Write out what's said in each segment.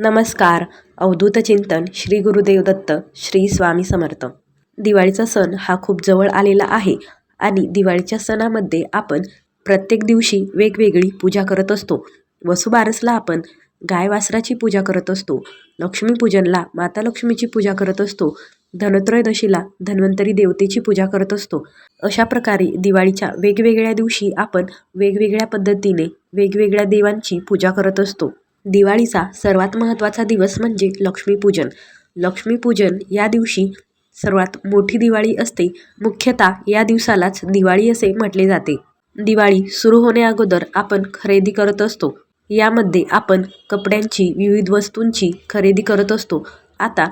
नमस्कार. अवधूत चिंतन श्री गुरुदेव दत्त श्री स्वामी समर्थ. दिवाळीचा सण हा खूप जवळ आलेला आहे आणि दिवाळीच्या सणामध्ये आपण प्रत्येक दिवशी वेगवेगळी पूजा करत असतो. वसुबारसला आपण गाय वासराची पूजा करत असतो लक्ष्मीपूजनला माता लक्ष्मीची पूजा करत असतो धनत्रयोदशीला धन्वंतरी देवतेची पूजा करत असतो. अशा प्रकारे दिवाळीच्या वेगवेगळ्या दिवशी आपण वेगवेगळ्या पद्धतीने वेगवेगळ्या देवांची पूजा करत असतो. दिवाळीचा सर्वात महत्त्वाचा दिवस म्हणजे लक्ष्मीपूजन. लक्ष्मीपूजन या दिवशी सर्वात मोठी दिवाळी असते. मुख्यतः या दिवसालाच दिवाळी असे म्हटले जाते. दिवाळी सुरू होण्याअगोदर आपण खरेदी करत असतो. यामध्ये आपण कपड्यांची विविध वस्तूंची खरेदी करत असतो. आता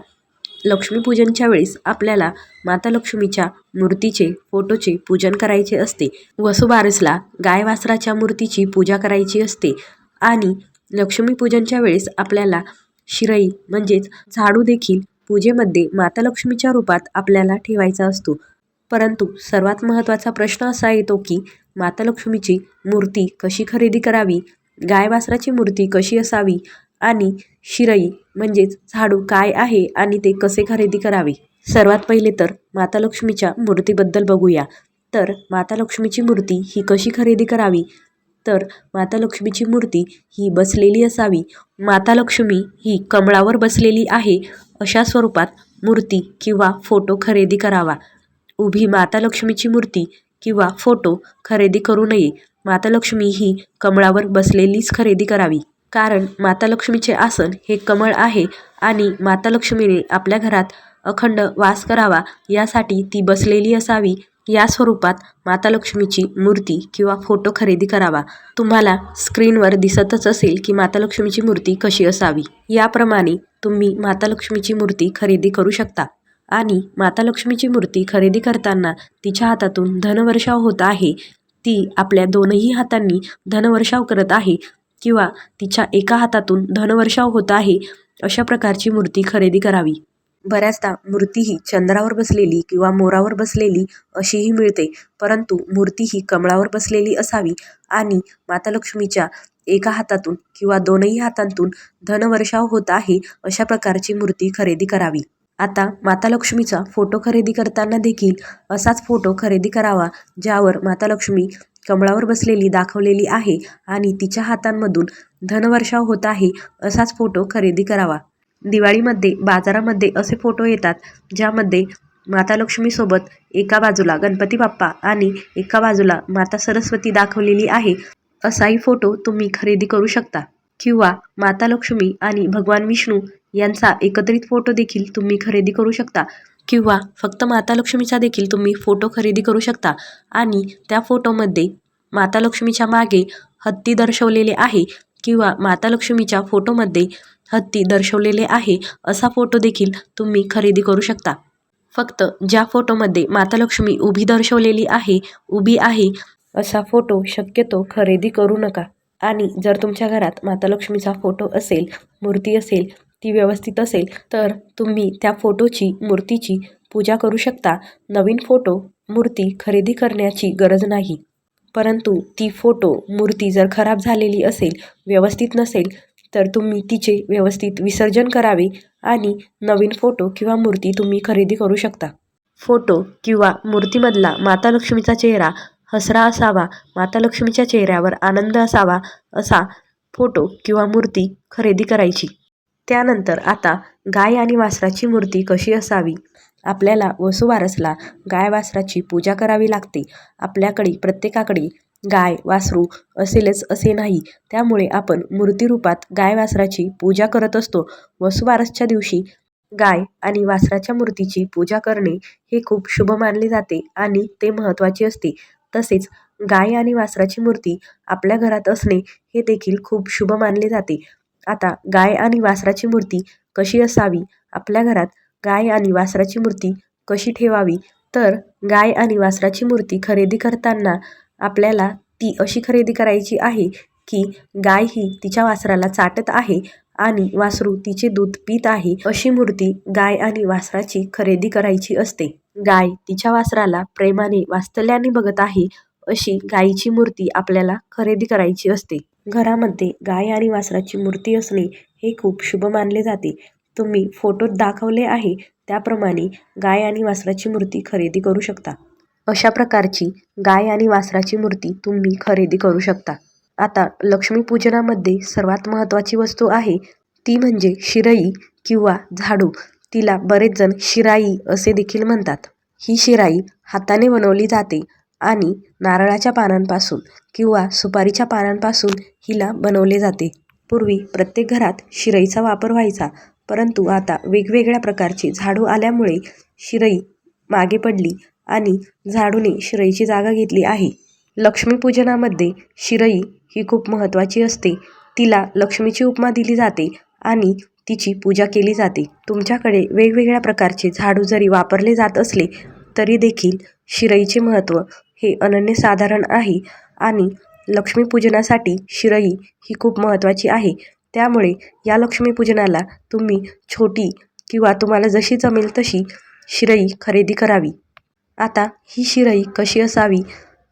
लक्ष्मीपूजनच्या वेळेस आपल्याला माता लक्ष्मीच्या मूर्तीचे फोटोचे पूजन करायचे असते. वसुबारसला गाय वासराच्या मूर्तीची पूजा करायची असते. आणि लक्ष्मीपूजनच्या वेळेस आपल्याला शिरई म्हणजेच झाडू देखील पूजेमध्ये माता लक्ष्मीच्या रूपात आपल्याला ठेवायचा असतो. परंतु सर्वात महत्त्वाचा प्रश्न असा येतो की माता लक्ष्मीची मूर्ती कशी खरेदी करावी? गाय वासराची मूर्ती कशी असावी? आणि शिरई म्हणजेच झाडू काय आहे आणि ते कसे खरेदी करावे? सर्वात पहिले तर माता लक्ष्मीच्या मूर्तीबद्दल बघूया. तर माता लक्ष्मीची मूर्ती ही कशी खरेदी करावी? तर माता लक्ष्मीची मूर्ती ही बसलेली असावी. माता लक्ष्मी ही कमळावर बसलेली आहे. अशा स्वरूपात मूर्ती किंवा फोटो खरेदी करावा. उभी माता लक्ष्मीची मूर्ती किंवा फोटो खरेदी करू नये. माता लक्ष्मी ही कमळावर बसलेलीच खरेदी करावी. कारण माता लक्ष्मीचे आसन हे कमळ आहे आणि माता लक्ष्मीने आपल्या घरात अखंड वास करावा यासाठी ती बसलेली असावी. या स्वरूपात माता लक्ष्मीची मूर्ती किंवा फोटो खरेदी करावा. तुम्हाला स्क्रीनवर दिसतच असेल की माता लक्ष्मीची मूर्ती कशी असावी. याप्रमाणे तुम्ही माता लक्ष्मीची मूर्ती खरेदी करू शकता. आणि माता लक्ष्मीची मूर्ती खरेदी करताना तिच्या हातातून धनवर्षाव होत आहे. ती आपल्या दोनही हातांनी धनवर्षाव करत आहे किंवा तिच्या एका हातातून धनवर्षाव होत आहे अशा प्रकारची मूर्ती खरेदी करावी. बऱ्याचदा मूर्ती ही चंद्रावर बसलेली किंवा मोरावर बसलेली अशीही मिळते परंतु मूर्ती ही कमळावर बसलेली असावी आणि माता लक्ष्मीच्या एका हातातून किंवा दोनही हातांतून धनवर्षाव होत आहे अशा प्रकारची मूर्ती खरेदी करावी. आता माता लक्ष्मीचा फोटो खरेदी करताना देखील असाच फोटो खरेदी करावा ज्यावर माता लक्ष्मी कमळावर बसलेली दाखवलेली आहे आणि तिच्या हातांमधून धनवर्षाव होत आहे असाच फोटो खरेदी करावा. दिवाळीमध्ये बाजारामध्ये असे फोटो येतात ज्यामध्ये माता लक्ष्मीसोबत एका बाजूला गणपती बाप्पा आणि एका बाजूला माता सरस्वती दाखवलेली आहे असाही फोटो तुम्ही खरेदी करू शकता. किंवा माता लक्ष्मी आणि भगवान विष्णू यांचा एकत्रित फोटो देखील तुम्ही खरेदी करू शकता. किंवा फक्त माता लक्ष्मीचा देखील तुम्ही फोटो खरेदी करू शकता. आणि त्या फोटोमध्ये माता लक्ष्मीच्या मागे हत्ती दर्शवलेले आहे. किंवा माता लक्ष्मीच्या फोटोमध्ये हत्ती दर्शवलेले आहे असा फोटो देखील तुम्ही खरेदी करू शकता. फक्त ज्या फोटोमध्ये माता लक्ष्मी उभी दर्शवलेली आहे उभी आहे असा फोटो शक्यतो खरेदी करू नका. आणि जर तुमच्या घरात माता लक्ष्मीचा फोटो असेल मूर्ती असेल ती व्यवस्थित असेल तर तुम्ही त्या फोटोची मूर्तीची पूजा करू शकता. नवीन फोटो मूर्ती खरेदी करण्याची गरज नाही. परंतु ती फोटो मूर्ती जर खराब झालेली असेल व्यवस्थित नसेल तर तुम्ही तिचे व्यवस्थित विसर्जन करावे आणि नवीन फोटो किंवा मूर्ती तुम्ही खरेदी करू शकता. फोटो किंवा मूर्तीमधला माता लक्ष्मीचा चेहरा हसरा असावा माता लक्ष्मीच्या चेहऱ्यावर आनंद असावा असा फोटो किंवा मूर्ती खरेदी करायची. त्यानंतर आता गाय आणि वासराची मूर्ती कशी असावी? आपल्याला वसुबारसला गाय वासराची पूजा करावी लागते. आपल्याकडे प्रत्येकाकडे गाय वासरू असेलच असे नाही. त्यामुळे आपण मूर्तीरूपात गाय वासराची पूजा करत असतो. वसुबारसच्या दिवशी गाय आणि वासराच्या मूर्तीची पूजा करणे हे खूप शुभ मानले जाते आणि ते महत्त्वाचे असते. तसेच गाय आणि वासराची मूर्ती आपल्या घरात असणे हे देखील खूप शुभ मानले जाते. आता गाय आणि वासराची मूर्ती कशी असावी? आपल्या घरात गाय आणि वासराची मूर्ती कशी ठेवावी? तर गाय आणि वासराची मूर्ती खरेदी करताना आपल्याला ती अशी खरेदी करायची आहे की गाय ही तिच्या वासराला चाटत आहे आणि वासरू तिचे दूध पित आहे अशी मूर्ती गाय आणि वासराची खरेदी करायची असते. गाय तिच्या वासराला प्रेमाने वास्तल्याने बघत आहे अशी गायीची मूर्ती आपल्याला खरेदी करायची असते. घरामध्ये गाय आणि वासराची मूर्ती असणे हे खूप शुभ मानले जाते. तुम्ही फोटोत दाखवले आहे त्याप्रमाणे गाय आणि वासराची मूर्ती खरेदी करू शकता. अशा प्रकारची गाय आणि वासराची मूर्ती तुम्ही खरेदी करू शकता. आता लक्ष्मीपूजनामध्ये सर्वात महत्त्वाची वस्तू आहे ती म्हणजे शिरई किंवा झाडू. तिला बरेच जण शिराई असे देखील म्हणतात. ही शिराई हाताने बनवली जाते. आणि नारळाच्या पानांपासून किंवा सुपारीच्या पानांपासून हिला बनवले जाते. पूर्वी प्रत्येक घरात शिरईचा वापर व्हायचा परंतु आता वेगवेगळ्या प्रकारची झाडू आल्यामुळे शिरई मागे पडली आणि झाडूने शिरईची जागा घेतली आहे. लक्ष्मीपूजनामध्ये शिरई ही खूप महत्त्वाची असते. तिला लक्ष्मीची उपमा दिली जाते आणि तिची पूजा केली जाते. तुमच्याकडे वेगवेगळ्या प्रकारचे झाडू जरी वापरले जात असले तरी देखील शिरईचे महत्त्व हे अनन्यसाधारण आहे आणि लक्ष्मीपूजनासाठी शिरई ही खूप महत्त्वाची आहे. त्यामुळे या लक्ष्मीपूजनाला तुम्ही छोटी किंवा तुम्हाला जशी जमेल तशी शिरई खरेदी करावी. आता ही शिरई कशी असावी?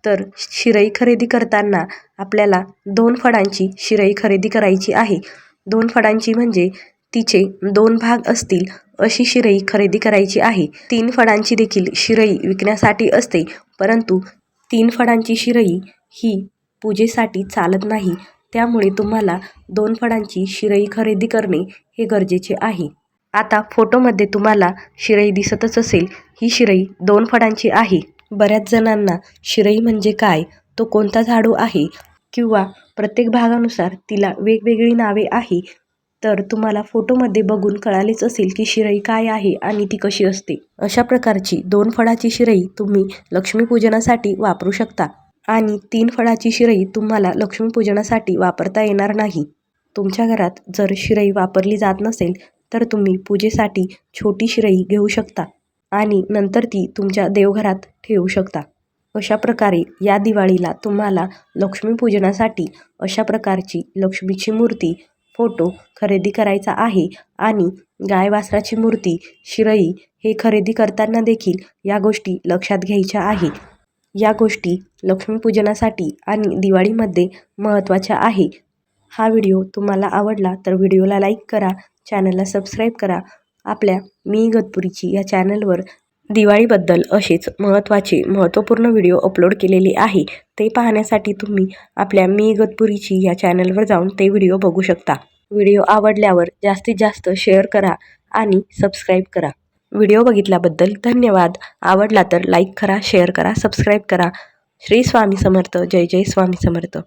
तर शिरई खरेदी करताना आपल्याला दोन फळांची शिरई खरेदी करायची आहे. दोन फळांची म्हणजे तिचे दोन भाग असतील अशी शिरई खरेदी करायची आहे. तीन फळांची देखील शिरई विकण्यासाठी असते परंतु तीन फळांची शिरई ही पूजेसाठी चालत नाही. त्यामुळे तुम्हाला दोन फळांची शिरई खरेदी करणे हे गरजेचे आहे. आता फोटोमध्ये तुम्हाला शिरई दिसतच असेल. ही शिरई दोन फळांची आहे. बऱ्याच जणांना शिरई म्हणजे काय? तो कोणता झाडू आहे? किंवा प्रत्येक भागानुसार तिला वेगवेगळी नावे आहे. तर तुम्हाला फोटोमध्ये बघून कळालेच असेल की शिरई काय आहे आणि ती कशी असते. अशा प्रकारची दोन फळाची शिरई तुम्ही लक्ष्मीपूजनासाठी वापरू शकता. आणि तीन फळाची शिरई तुम्हाला लक्ष्मीपूजनासाठी वापरता येणार नाही. तुमच्या घरात जर शिरई वापरली जात नसेल तर तुम्ही पूजेसाठी छोटी शिरई घेऊ शकता आणि नंतर ती तुमच्या देवघरात ठेवू शकता. अशा प्रकारे या दिवाळीला तुम्हाला लक्ष्मीपूजनासाठी अशा प्रकारची लक्ष्मीची मूर्ती फोटो खरेदी करायचा आहे आणि गाय वासराची मूर्ती शिरई हे खरेदी करताना देखील या गोष्टी लक्षात घ्यायच्या आहे. या गोष्टी लक्ष्मीपूजनासाठी आणि दिवाळीमध्ये महत्त्वाच्या आहे. हा व्हिडिओ तुम्हाला आवडला तर व्हिडिओला लाईक करा चॅनलला सबस्क्राईब करा. आपल्या मी इगतपुरीची या चॅनलवर दिवाळीबद्दल अशीच महत्त्वाची महत्त्वपूर्ण व्हिडिओ अपलोड केलेली आहे. ते पाहण्यासाठी तुम्ही आपल्या मी इगतपुरीची या चॅनलवर जाऊन ते व्हिडिओ बघू शकता. व्हिडिओ आवडल्यावर जास्तीत जास्त शेअर करा आणि सबस्क्राईब करा. व्हिडिओ बघितल्याबद्दल धन्यवाद. आवडला तर लाईक करा शेअर करा सबस्क्राईब करा. श्री स्वामी समर्थ. जय जय स्वामी समर्थ.